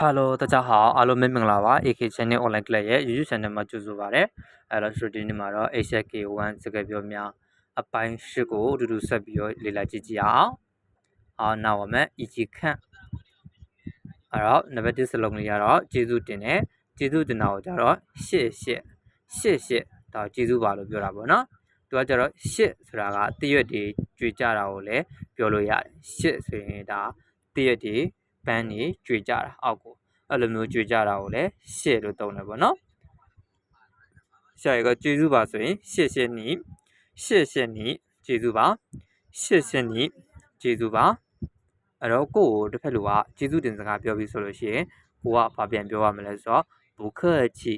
Hello 大家好အားလုံးမင်္ဂလာပါ AK Channel Online Class ရဲ့ YouTube Channel မှာကြိုဆိုပါရစေအဲ့တော့ဆိုဒီနေ့မှာတော့ HK1 စကားပြောများအပိုင်း၈ကိုအတူတူဆက်ပြီးတော့လေ့လာကြည့်ကြည့်အောင်အောင်နောက်ပါမယ်အကြီးခန့်အဲ့တော့နံပါတ်1စလုံးလေးကတော့ကျေးဇူးတင်တယ်ကျေးဇူးတင်တာကိုကြတော့ရှစ်ရှစ်ရှစ်ရှစ်ဒါကျေးဇူးပါလို့ပြောတာပေါ့နော်သူကကြတော့ရှစ်ဆိုတာကတရွက်တွေကြွေကြတာကိုလည်းပြောလို့ရတယ်ရှစ်ဆိုရင်ဒါတရွက်တွေ ပန်းတွေကြွေကြတာအောက်ကိုအဲ့လိုမျိုးကြွေကြတာကိုလည်းရှစ်လို့သုံးတယ်ပေါ့နော်ရှာရကကျေးဇူးပါဆိုရင်ရှစ်ရှစ်နီးရှစ်ရှစ်နီးကျေးဇူးပါရှစ်ရှစ်နီးကျေးဇူးပါအဲ့တော့ကိုယ့်ကိုတစ်ဖက်လူကကျေးဇူးတင်စကားပြောပြီးဆိုလို့ရှိရင်ကိုကဘာပြန်ပြောရမလဲဆိုတော့ဘူခက်ချီ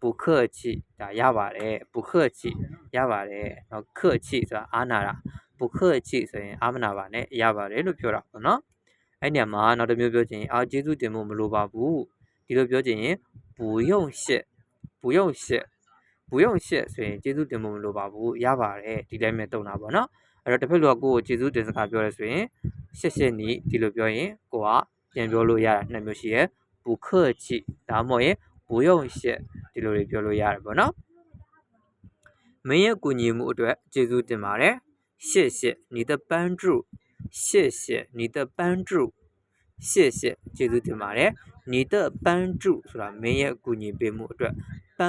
ဘူခက်ချီဒါရပါတယ်ဘူခက်ချီရပါတယ်နော်ခက်ချီဆိုတာအာနာတာဘူခက်ချီဆိုရင်အာမနာပါနဲ့ရပါတယ်လို့ပြောတာပေါ့နော် အဲ့ညမှာနောက်တစ်မျိုးပြောချင်အာကျေးဇူးတင်ဖို့မလိုပါဘူးဒီလိုပြောချင်ရင်ဘူယုံရှစ်ဘူယုံရှစ်ဘူယုံရှစ်ဆိုရင်ကျေးဇူးတင်ဖို့မလိုပါဘူးရပါတယ်ဒီတိုင်းပဲတုံတာပေါ့နော်အဲ့တော့တစ်ဖက်လူကကိုယ့်ကိုကျေးဇူးတင်စကားပြောရဲဆိုရင်ရှစ်ရှစ်နီးဒီလိုပြောရင်ကိုကပြန်ပြောလို့ရတာနှစ်မျိုးရှိရယ်ဘူခက်ချီဒါမှမဟုတ်ရင်ဘူယုံရှစ်ဒီလိုတွေပြောလို့ရတယ်ပေါ့နော်မင်းရဲ့ကူညီမှုအတွက်ကျေးဇူးတင်ပါတယ်谢谢你的帮助谢谢你的帮助 谢谢ကျေးဇူးတင်ပါတယ်你的帮助ဆိုတာမင်းရဲ့ကူညီပေးမှုအတွက်帮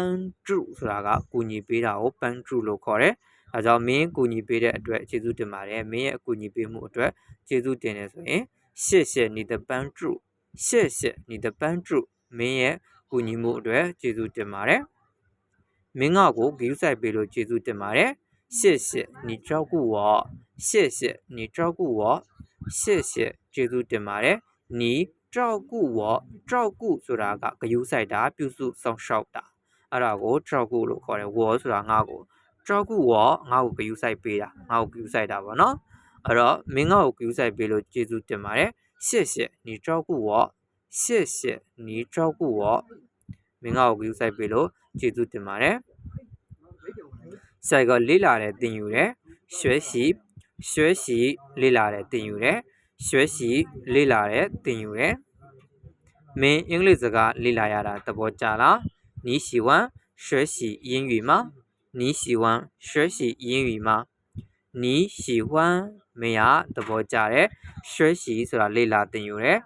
助ဆိုတာကကူညီပေးတာကို帮助လို့ခေါ်တယ်အဲကြောင့်မင်းကူညီပေးတဲ့အတွက်ကျေးဇူးတင်ပါတယ်မင်းရဲ့အကူအညီပေးမှုအတွက်ကျေးဇူးတင်တယ်ဆိုရင်谢谢你的帮助谢谢你的帮助မင်းရဲ့ကူညီမှုအတွက်ကျေးဇူးတင်ပါတယ်မင်းကကိုဂရုစိုက်ပေးလို့ကျေးဇူးတင်ပါတယ်谢谢你照顾我谢谢你照顾我谢谢ကျေးဇူးတင်ပါတယ် နီကြောက်ကုဝကြောက်ကုဆိုတာကဂယုဆိုင်တာပြုစုဆောင်ရှောက်တာအဲ့ဒါကိုကြောက်ကုလို့ခေါ်တယ်ဝဆိုတာငါ့ကိုကြောက်ကုဝငါ့ကိုဂယုဆိုင်ပေးတာငါ့ကိုဂယုဆိုင်တာပေါ့နော်အဲ့တော့မင်းငါ့ကိုဂယုဆိုင်ပေးလို့ကျေးဇူးတင်ပါတယ်ရှစ်ရှစ်နီကြောက်ကုဝရှစ်ရှစ်နီကြောက်ကုဝမင်းငါ့ကိုဂယုဆိုင်ပေးလို့ကျေးဇူးတင်ပါတယ်ဆိုင်ကလေးလာတယ်တင်ယူတယ်ရွှဲစီရွှဲစီလေးလာတယ်တင်ယူတယ် ရွှဲရှိလေးလာတယ်တင်ယူတယ်မင်းအင်္ဂလိပ်စကားလေးလာရတာသဘောကျလား你喜欢学习英语吗你喜欢学习英语吗你喜欢မရသဘောကျတယ်学习ဆိုတာလေ့လာသင်ယူတယ်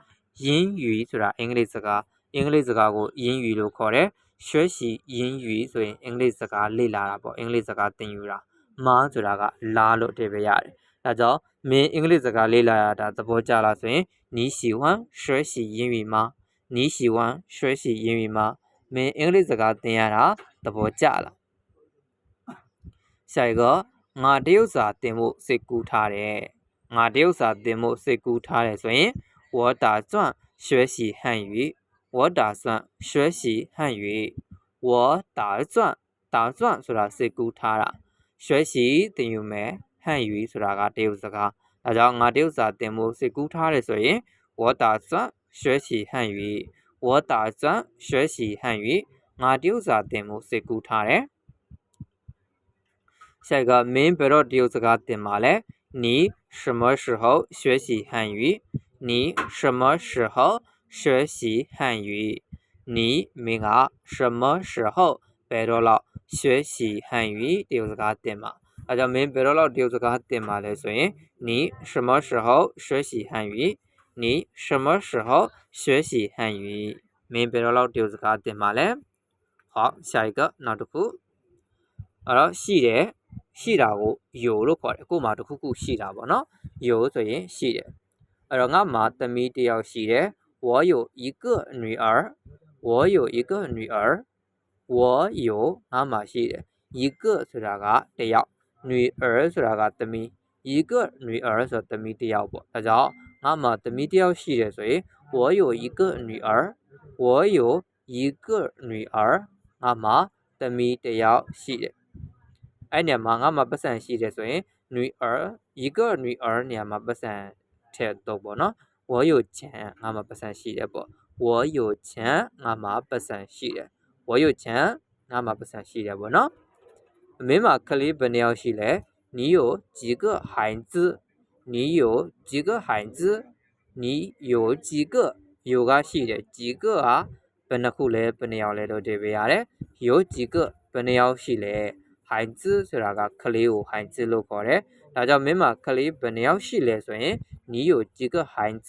英语ဆိုတာအင်္ဂလိပ်စကားအင်္ဂလိပ်စကားကို英语လို့ခေါ်တယ်学习英语ဆိုရင်အင်္ဂလိပ်စကားလေ့လာတာပေါ့အင်္ဂလိပ်စကားသင်ယူတာမဆိုတာကလာလို့အဓိပ္ပာယ်ရတယ် ဒါကြောင့်မင်းအင်္ဂလိပ်စကားလေ့လာရတာသဘောကျလားဆိုရင်နီးစီဝမ်ရွှဲစီရင်းရီမှာနီးစီဝမ်ရွှဲစီရင်းရီမှာမင်းအင်္ဂလိပ်စကားသင်ရတာသဘောကျလားဆိုင်ကငါတရုတ်စာသင်ဖို့စိတ်ကူးထားတယ်ငါတရုတ်စာသင်ဖို့စိတ်ကူးထားတယ်ဆိုရင်ဝေါ်တာကျွန့်ရွှဲစီဟန်၍ဝေါ်တာကျွန့်ရွှဲစီဟန်၍ဝေါ်တာကျွန့်တာကျွန့်ဆိုတာစိတ်ကူးထားတာရွှဲစီသင်ယူမယ် 汉语ဆိုတာကတရုတ်စကားဒါကြောင့်ငါတရုတ်စာသင်ဖို့စိတ်ကူးထားတယ်ဆိုရင်我打算学习汉语我打算学习汉语ငါတရုတ်စာသင်ဖို့စိတ်ကူးထားတယ်下一个မင်းဘယ်တော့တရုတ်စကားသင်မှာလဲ你什么时候学习汉语你什么时候学习汉语你မင်းက什么时候ဘယ်တော့လောက်学习汉语တရုတ်စကားသင်မှာ အဲကြောင့်မင်းဘယ်တော့လောက်တရုတ်စကားသင်မှာလဲဆိုရင်你什么时候学习汉语你什么时候学习汉语မင်းဘယ်တော့လောက်တရုတ်စကားသင်မှာလဲ好下一个နောက်တစ်ခုအဲ့တော့ရှိတယ်ရှိတာကိုယိုလို့ခေါ်တယ်ကို့မှာတစ်ခုခုရှိတာပေါ့နော်ယိုဆိုရင်ရှိတယ်အဲ့တော့ငါမှာသမီးတစ်ယောက်ရှိတယ်我有一个女儿我有一个女儿我有ငါမှာရှိတယ်一个ဆိုတာကတစ်ယောက် 女儿ဆိုတာကသမီး一个女儿ဆိုသမီးတစ်ယောက်ပေါ့ဒါကြောင့်ငါမှာသမီးတစ်ယောက်ရှိတယ်ဆိုရင်我有一个女儿我有一个女儿ငါမှာသမီးတစ်ယောက်ရှိတယ်အဲ့နေရာမှာငါမှာပတ်စံရှိတယ်ဆိုရင်女儿一个女儿နေရာမှာပတ်စံထည့်တော့ပေါ့နော်我有钱ငါမှာပတ်စံရှိတယ်ပေါ့我有钱ငါမှာပတ်စံရှိတယ်我有钱ငါမှာပတ်စံရှိတယ်ပေါ့နော်အ မင်းမှာကလေးဘယ်နှယောက်ရှိလဲ你有几个孩子你有几个孩子你有几个 有ကရှိတယ်几个ကဘယ်နှခုလဲဘယ်နှယောက်လဲလို့တွေ့ပေးရတယ်有几个ဘယ်နှယောက်ရှိလဲ孩子ဆိုတာကကလေးကို孩子လို့ခေါ်တယ်ဒါကြောင့်မင်းမှာကလေးဘယ်နှယောက်ရှိလဲဆိုရင်你有几个孩子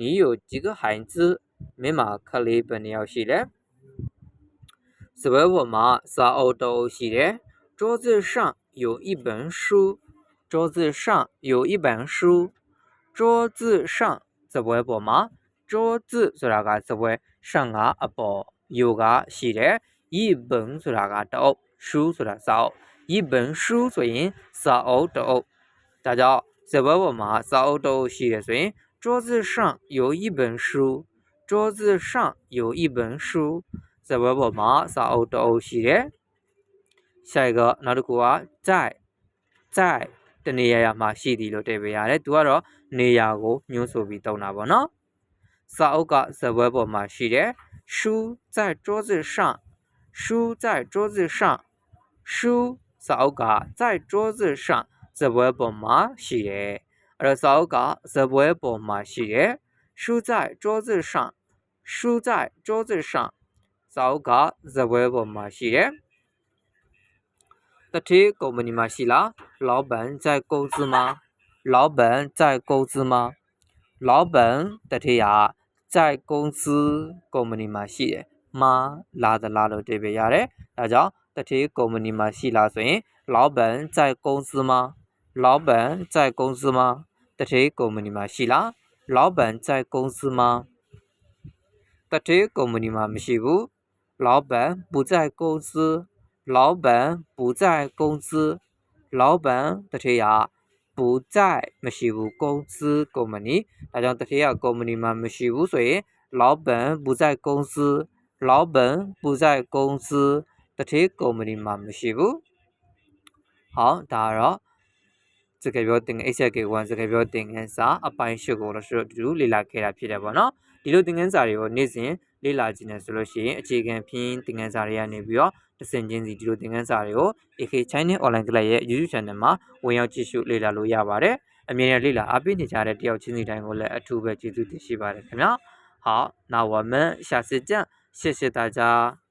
你有几个孩子မင်းမှာကလေးဘယ်နှယောက်ရှိလဲစပွဲပေါ်မှာစာအုပ်တစ်အုပ်ရှိတယ် 桌子上有一本书，桌子上有一本书，桌子上在玩爸妈，桌子做啥个？在玩，上下一包，有个写着一本书做个读，书做啥个，一本书做人啥读，大家在玩爸妈啥奥读？写全，桌子上有一本书，桌子上有一本书，在玩爸妈啥读？写全。 ရှိတယ်下一个နောက်တစ်ခုက在在တနေရာရာမှာရှိသည်လို့တည့်ပေးရတယ်သူကတော့နေရာကိုညွှန်းဆိုပြီးတုံးတာပေါ့နော်စာအုပ်ကစပွဲပေါ်မှာရှိတယ်书在桌子上书在桌子上书စာအုပ်က在桌子上စပွဲပေါ်မှာရှိတယ်အဲ့တော့စာအုပ်ကစပွဲပေါ်မှာရှိတယ်书在桌子上书在桌子上စာအုပ်ကစပွဲပေါ်မှာရှိတယ် 大体狗们你们洗啦老板在公司吗？老板在公司吗？老板大体呀在公司狗们你们洗吗？拉的拉到这边压力大家大体狗们你们洗啦所以老板在公司吗？老板在公司吗？大体狗们你们洗啦老板在公司吗？大体狗们你们没洗不？老板不在公司老板不在公司老板တထေးက不在မရှိဘူး公司ကုမ္ပဏီဒါကြောင့်တထေးကကုမ္ပဏီမှာမရှိဘူးဆိုရင်老板不在公司老板不在公司တထေးကုမ္ပဏီမှာမရှိဘူး好ဒါကတော့စကားပြောသင်ငယ် HK1 စကားပြောသင်ငန်းစာအပိုင်း၈ကိုလို့ဆိုတော့တူလေ့လာခဲ့တာဖြစ်တယ်ပေါ့နော်ဒီလိုသင်ငန်းစာတွေကိုနေ့စဉ် လေ့လာခြင်းနဲ့ဆိုလို့ရှိရင်အခြေခံဖြင်းသင်ငန်းစာတွေကနေပြီးတော့တစ်စင်ချင်းစီဒီလိုသင်ခန်းစာတွေကို AK China Online Class ရဲ့ YouTube Channel မှာဝင်ရောက်ကြည့်ရှုလေ့လာလို့ရပါတယ်။အမြဲတမ်းလေ့လာအားပေးနေကြတဲ့တယောက်ချင်းစီတိုင်းကိုလည်းအထူးပဲကျေးဇူးတင်ရှိပါတယ်ခင်ဗျာ။好，那我们下次见，谢谢大家。